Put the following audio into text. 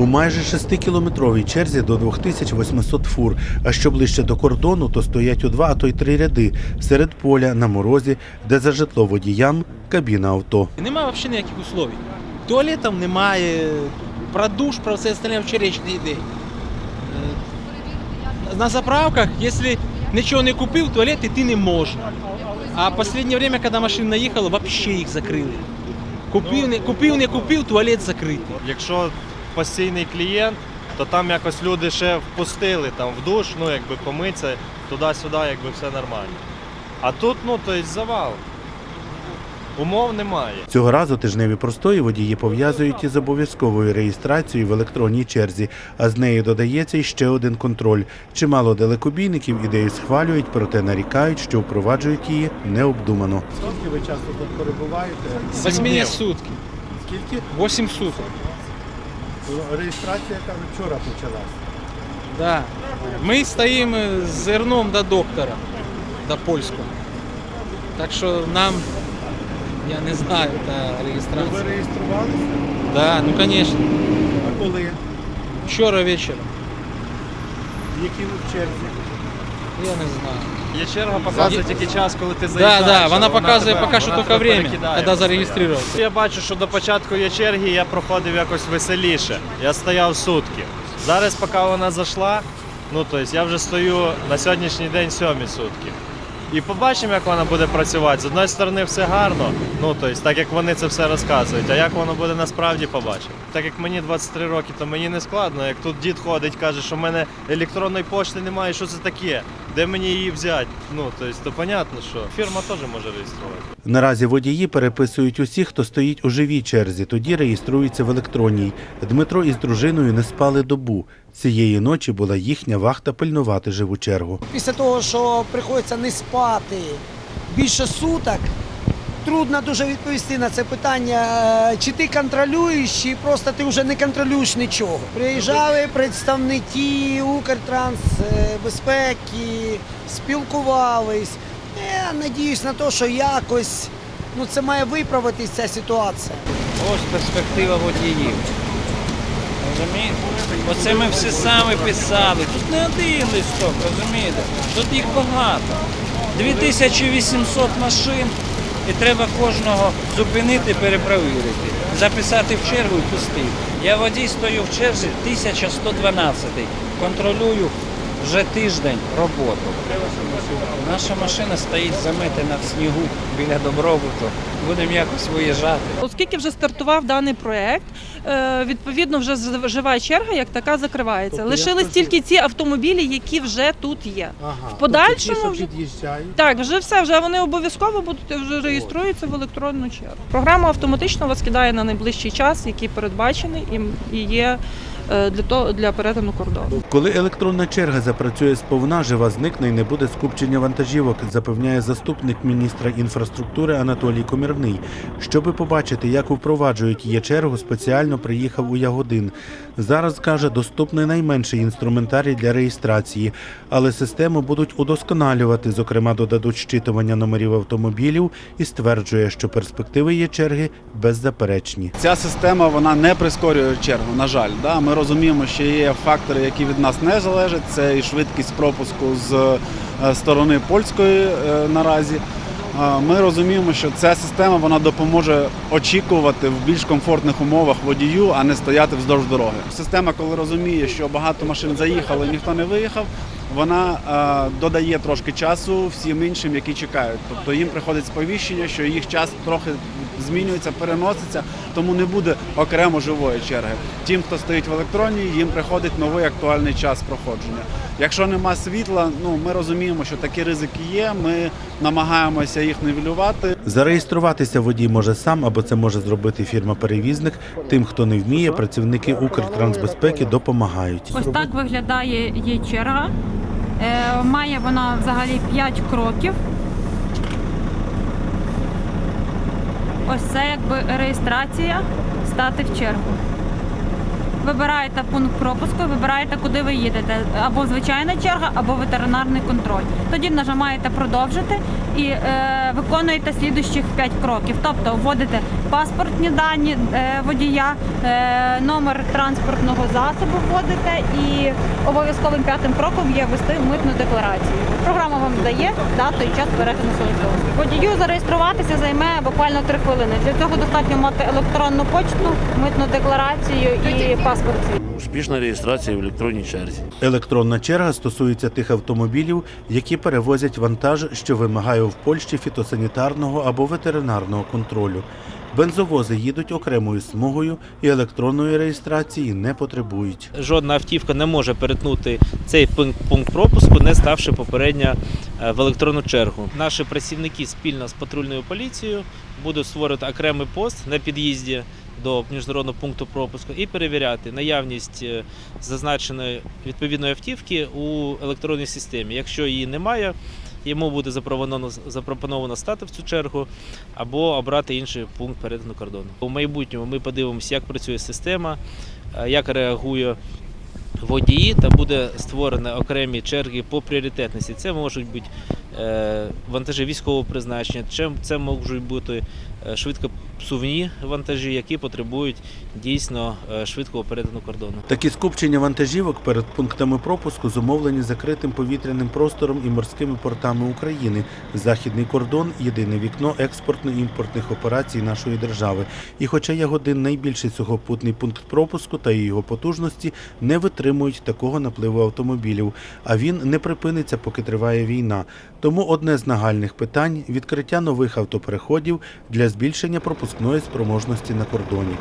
У майже 6-кілометровій черзі до 2800 фур, а що ближче до кордону, то стоять у два, а то й три ряди серед поля на морозі, де за житло водіям кабіна авто. Немає взагалі ніяких условий. Туалетів немає, про душ, про все остальне не йде. Е, На заправках, якщо нічого не купив, туалет йти не можна. А в останнє время, коли машина наїхала, взагалі їх закрили. Купив, не, купив, не купив, туалет закритий. Якщо постійний клієнт, то там якось люди ще впустили там в душ, ну якби помитися, туди-сюди, якби все нормально. А тут, ну, то есть завал. Умов немає. Цього разу тижневі простої водії пов'язують із обов'язковою реєстрацією в електронній черзі, а з нею додається й ще один контроль. Чимало далекобійників ідею схвалюють, проте нарікають, що впроваджують її необдумано. Скільки ви часто тут перебуваєте? Восьмі сутки. Скільки? 8 суток. Реєстрація каже, вчора почалася. Да. Ми стоїмо з зерном до доктора, до польського. Так що нам, я не знаю, та реєстрація. реєструвалися? Да, ну звісно. А коли? Вчора вечором. Які ви в черзі? Я не знаю. Є черга показує тільки час, коли ти заїжджаєш. да, да, вона показує поки що тільки время, коли зареєструвався. Я бачу, що до початку є черги, я проходив якось веселіше. Я стояв сутки. Зараз, поки вона зайшла, ну тобто я вже стою на сьогоднішній день сьомі сутки. І побачимо, як вона буде працювати. З одної сторони, все гарно, ну тобто, так як вони це все розказують. А як воно буде насправді побачимо. Так як мені 23 роки, то мені не складно. Як тут дід ходить, каже, що в мене електронної пошти немає, що це таке, де мені її взяти. Ну тобто, то понятно, що фірма теж може реєструвати. Наразі водії переписують усіх, хто стоїть у живій черзі, тоді реєструються в електронній. Дмитро із дружиною не спали добу. Цієї ночі була їхня вахта пильнувати живу чергу. Після того, що приходиться не спати більше суток, трудно дуже відповісти на це питання, е, чи ти контролюєш, чи просто ти вже не контролюєш нічого. Приїжджали представники Укртрансбезпеки, спілкувались. Я надіюсь на те, що якось ну, це має виправитись ця ситуація. Ось перспектива водіїв. Оце ми всі самі писали. Тут не один листок, розумієте? Тут їх багато. 2800 машин і треба кожного зупинити, перепровірити. Записати в чергу і пустити. Я водій стою в черзі 1112. Контролюю вже тиждень роботу. Наша машина стоїть заметена в снігу біля добробуту. Будемо якось виїжджати. Оскільки вже стартував даний проект, е, відповідно, вже жива черга як така закривається. Тобто, Лишились тільки ці автомобілі, які вже тут є. Ага. подальшому тобто вже- під'їжджають. Так, вже все, вже вони обов'язково будуть вже реєструються в електронну чергу. Програма автоматично вас кидає на найближчий час, який передбачений і- є для того для перетину кордону. Коли електронна черга запрацює сповна, жива зникне і не буде скупчення вантажівок, запевняє заступник міністра інфраструктури Анатолій Комірний. Щоби побачити, як впроваджують її чергу, спеціально приїхав у Ягодин. Зараз каже, доступний найменший інструментарій для реєстрації, але систему будуть удосконалювати. Зокрема, додадуть щитування номерів автомобілів і стверджує, що перспективи є черги беззаперечні. Ця система вона не прискорює чергу. На жаль, да ми розуміємо, що є фактори, які від нас не залежать. Це і швидкість пропуску з е, сторони польської е, наразі. Е, Ми розуміємо, що ця система вона допоможе очікувати в більш комфортних умовах водію, а не стояти вздовж дороги. Система, коли розуміє, що багато машин заїхало, ніхто не виїхав. Вона е, додає трошки часу всім іншим, які чекають. Тобто їм приходить сповіщення, що їх час трохи змінюється, переноситься, тому не буде окремо живої черги. Тим, хто стоїть в електронній, їм приходить новий актуальний час проходження. Якщо нема світла, ну ми розуміємо, що такі ризики є. Ми намагаємося їх нівелювати. Зареєструватися водій може сам або це може зробити фірма-перевізник. Тим, хто не вміє, працівники Укртрансбезпеки допомагають. Ось так виглядає її черга. Е, Має вона взагалі 5 кроків. Ось це якби реєстрація стати в чергу. Вибираєте пункт пропуску, вибираєте, куди ви їдете. Або звичайна черга, або ветеринарний контроль. Тоді нажимаєте продовжити і е, виконуєте слідуючих 5 кроків. Тобто вводите паспортні дані е, водія, е, номер транспортного засобу вводите і обов'язковим п'ятим кроком є ввести митну декларацію. Програма вам дає дату і час перетину кордону. Водію зареєструватися займе буквально 3 хвилини. Для цього достатньо мати електронну почту, митну декларацію і паспорт. свій. Успішна реєстрація в електронній черзі. Електронна черга стосується тих автомобілів, які перевозять вантаж, що вимагає в Польщі фітосанітарного або ветеринарного контролю. Бензовози їдуть окремою смугою і електронної реєстрації не потребують. Жодна автівка не може перетнути цей пункт, пункт пропуску, не ставши попередньо е, в електронну чергу. Наші працівники спільно з патрульною поліцією будуть створити окремий пост на під'їзді до міжнародного пункту пропуску і перевіряти наявність е, зазначеної відповідної автівки у електронній системі. Якщо її немає, йому буде запропоновано, запропоновано стати в цю чергу або обрати інший пункт перетину кордону. У майбутньому ми подивимося, як працює система, е, як реагує водії, та буде створено окремі черги по пріоритетності. Це можуть бути вантажі військового призначення, чим- це можуть бути е, швидкопсувні вантажі, які потребують дійсно е, швидкого перетину кордону. Такі скупчення вантажівок перед пунктами пропуску зумовлені закритим повітряним простором і морськими портами України. Західний кордон єдине вікно експортно-імпортних операцій нашої держави. І хоча Ягодин найбільший сухопутний пункт пропуску та його потужності не витримують такого напливу автомобілів, а він не припиниться, поки триває війна. Тому одне з нагальних питань відкриття нових автопереходів для збільшення пропускної спроможності на кордоні.